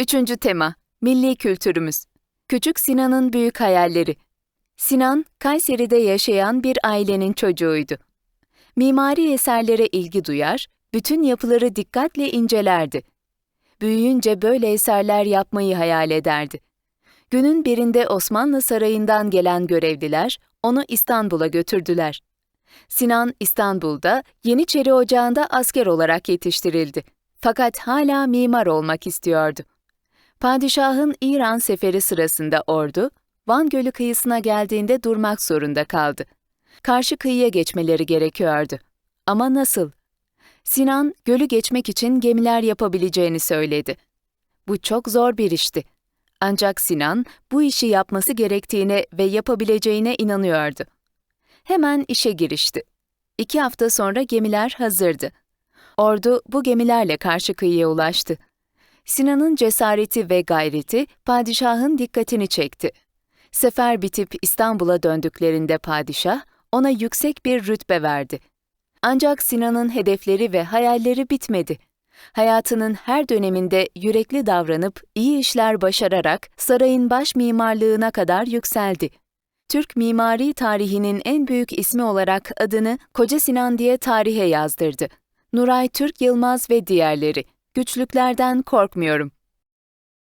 Üçüncü tema, milli kültürümüz. Küçük Sinan'ın büyük hayalleri. Sinan, Kayseri'de yaşayan bir ailenin çocuğuydu. Mimari eserlere ilgi duyar, bütün yapıları dikkatle incelerdi. Büyüyünce böyle eserler yapmayı hayal ederdi. Günün birinde Osmanlı Sarayı'ndan gelen görevliler onu İstanbul'a götürdüler. Sinan İstanbul'da Yeniçeri Ocağı'nda asker olarak yetiştirildi. Fakat hala mimar olmak istiyordu. Padişahın İran seferi sırasında ordu, Van Gölü kıyısına geldiğinde durmak zorunda kaldı. Karşı kıyıya geçmeleri gerekiyordu. Ama nasıl? Sinan, gölü geçmek için gemiler yapabileceğini söyledi. Bu çok zor bir işti. Ancak Sinan, bu işi yapması gerektiğine ve yapabileceğine inanıyordu. Hemen işe girişti. İki hafta sonra gemiler hazırdı. Ordu bu gemilerle karşı kıyıya ulaştı. Sinan'ın cesareti ve gayreti padişahın dikkatini çekti. Sefer bitip İstanbul'a döndüklerinde padişah ona yüksek bir rütbe verdi. Ancak Sinan'ın hedefleri ve hayalleri bitmedi. Hayatının her döneminde yürekli davranıp iyi işler başararak sarayın baş mimarlığına kadar yükseldi. Türk mimari tarihinin en büyük ismi olarak adını Koca Sinan diye tarihe yazdırdı. Nuray Türk Yılmaz ve diğerleri. Güçlüklerden korkmuyorum.